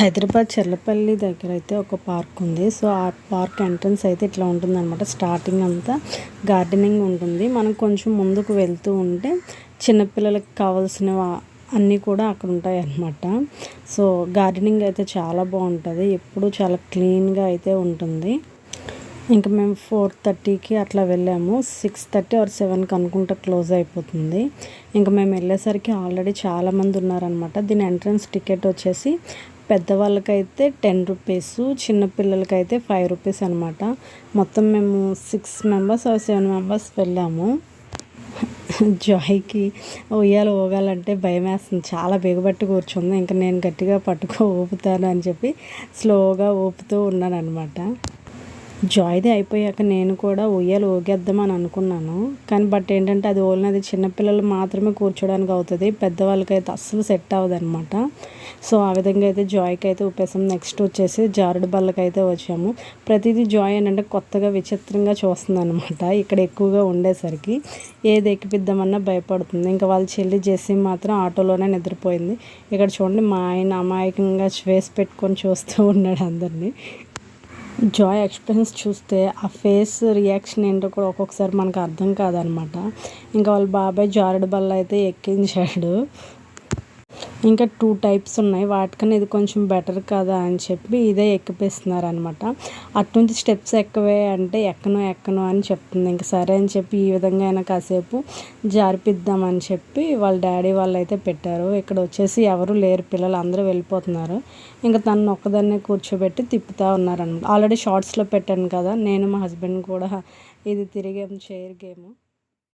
హైదరాబాద్ చెర్లపల్లి దగ్గర అయితే ఒక పార్క్ ఉంది. సో ఆ పార్క్ ఎంట్రన్స్ అయితే ఇట్లా ఉంటుందన్నమాట. స్టార్టింగ్ అంతా గార్డెనింగ్ ఉంటుంది. మనం కొంచెం ముందుకు వెళ్తూ ఉంటే చిన్నపిల్లలకి కావాల్సిన అన్నీ కూడా అక్కడ ఉంటాయి అన్నమాట సో గార్డెనింగ్ అయితే చాలా బాగుంటుంది. ఎప్పుడు చాలా క్లీన్గా అయితే ఉంటుంది. ఇంకా మేము ఫోర్ థర్టీకి అట్లా వెళ్ళాము. సిక్స్ థర్టీ ఆర్ సెవెన్కి అనుకుంటా క్లోజ్ అయిపోతుంది. ఇంకా మేము వెళ్ళేసరికి ఆల్రెడీ చాలామంది ఉన్నారనమాట దీని ఎంట్రన్స్ టికెట్ వచ్చేసి పెద్దవాళ్ళకైతే టెన్ రూపీస్ చిన్నపిల్లలకైతే ఫైవ్ రూపీస్ అనమాట మొత్తం మేము సిక్స్ మెంబర్స్ సెవెన్ మెంబర్స్ వెళ్ళాము. జాయ్కి ఉయ్యాలు ఊగాలంటే భయం వేస్తుంది చాలా బిగబట్టి కూర్చుంది. ఇంకా నేను గట్టిగా పట్టుకో ఊపుతాను అని చెప్పి స్లోగా ఊపుతూ ఉన్నాను అనమాట జాయ్ది అయిపోయాక నేను కూడా ఉయ్యాలు ఊగేద్దామని అనుకున్నాను. కానీ బట్ ఏంటంటే అది ఓన్లీ అది చిన్నపిల్లలు మాత్రమే కూర్చోడానికి అవుతుంది. పెద్దవాళ్ళకైతే అస్సలు సెట్ అవ్వదు అనమాట సో ఆ విధంగా అయితే జాయ్కి అయితే ఊపేసాం. నెక్స్ట్ వచ్చేసి జారుడు బల్లకి అయితే వచ్చాము. ప్రతిదీ జాయ్ ఏంటంటే కొత్తగా విచిత్రంగా చూస్తుంది అనమాట ఇక్కడ ఎక్కువగా ఉండేసరికి ఏది ఎక్కిపిద్దామన్నా భయపడుతుంది. ఇంకా వాళ్ళ చెల్లి జెస్సీ మాత్రం ఆటోలోనే నిద్రపోయింది. ఇక్కడ చూడండి మా ఆయన అమాయకంగా స్వేస్ పెట్టుకొని చూస్తూ ఉన్నాడు అందరినీ. జాయ్ ఎక్స్పీరియన్స్ చూస్తే ఆ ఫేస్ రియాక్షన్ ఏంటో కూడా ఒక్కొక్కసారి మనకు అర్థం కాదనమాట. ఇంకా వాళ్ళ బాబాయ్ జారుడు బల్ల అయితే ఎక్కించాడు. ఇంకా టూ టైప్స్ ఉన్నాయి. వాటికన్నా ఇది కొంచెం బెటర్ కదా అని చెప్పి ఇదే ఎక్కిపిస్తున్నారు అనమాట అటు స్టెప్స్ ఎక్కవే అంటే ఎక్కను ఎక్కను అని చెప్తుంది. ఇంకా సరే అని చెప్పి ఈ విధంగా అయినా కాసేపు జారిపిద్దామని చెప్పి వాళ్ళ డాడీ వాళ్ళు అయితే పెట్టారు. ఇక్కడ వచ్చేసి ఎవరు లేరు. పిల్లలు అందరూ వెళ్ళిపోతున్నారు. ఇంకా తను ఒక్కదాన్నే కూర్చోబెట్టి తిప్పుతూ ఉన్నారనమాట ఆల్రెడీ షార్ట్స్లో పెట్టాను కదా. నేను మా హస్బెండ్ కూడా ఇది తిరిగేం చైర్ గేమ్.